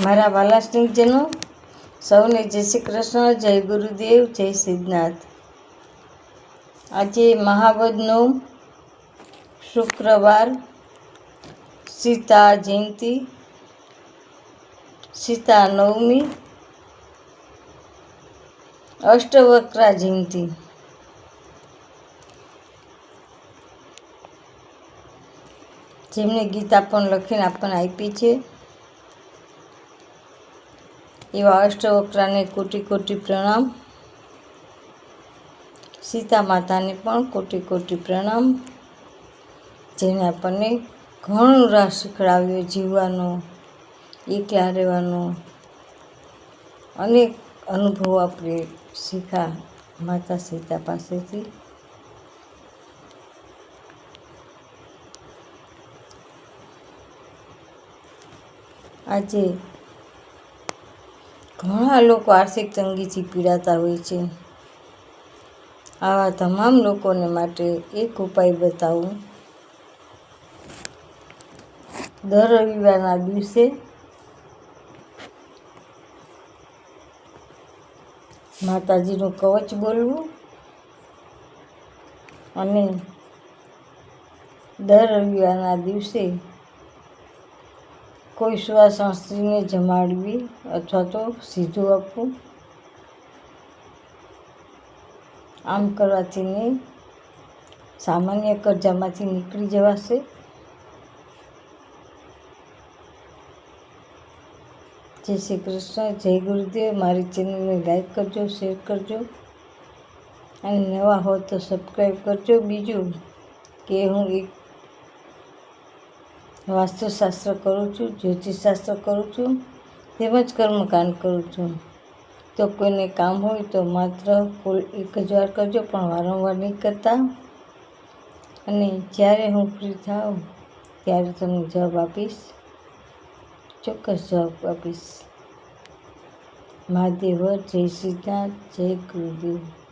મારા વાલા સ્નેહજનો, સૌને જય શ્રી કૃષ્ણ, જય ગુરુદેવ, જય સિદ્ધનાથ. આજે મહાવદનો શુક્રવાર, સીતા જયંતિ, સીતા નવમી, અષ્ટવક્રા જયંતિ. જેમને ગીતા પણ લખીને આપણને આપી છે. એવા અષ્ટવક્રાને કોટી કોટી પ્રણામ. સીતા માતાને પણ કોટી કોટી પ્રણામ. જેને આપણને ઘણું રાહ શીખડાવ્યો જીવવાનો, એકલા રહેવાનો. અનેક અનુભવો આપણે શીખા માતા સીતા પાસેથી. આજે ઘણા લોકો આર્થિક તંગીથી પીડાતા હોય છે. આવા તમામ લોકોને માટે એક ઉપાય બતાવું. દર રવિવારના દિવસે માતાજીનું કવચ બોલવું અને દર રવિવારના દિવસે કોઈ સુવાસણ સ્ત્રીને જમાડવી અથવા તો સીધું આપવું? આમ કરવાથી ને સામાન્ય કરજામાંથી નીકળી જવાશે. જય શ્રી કૃષ્ણ, જય ગુરુદેવ. મારી ચેનલને લાઈક કરજો, શેર કરજો અને નવા હો તો સબસ્ક્રાઈબ કરજો. બીજું કે હું એક વાસ્તુશાસ્ત્ર કરું છું, જ્યોતિષશાસ્ત્ર કરું છું, તેમજ કર્મકાંડ કરું છું. તો કોઈને કામ હોય તો માત્ર કુલ એક જ વાર કરજો, પણ વારંવાર નહીં કરતા. અને જ્યારે હું ફ્રી થાઉં, ત્યારે તમને જવાબ આપીશ. ચોક્કસ જવાબ આપીશ. મહાદેવ, જય સિદ્ધાર્થ જય ગુરુદેવ.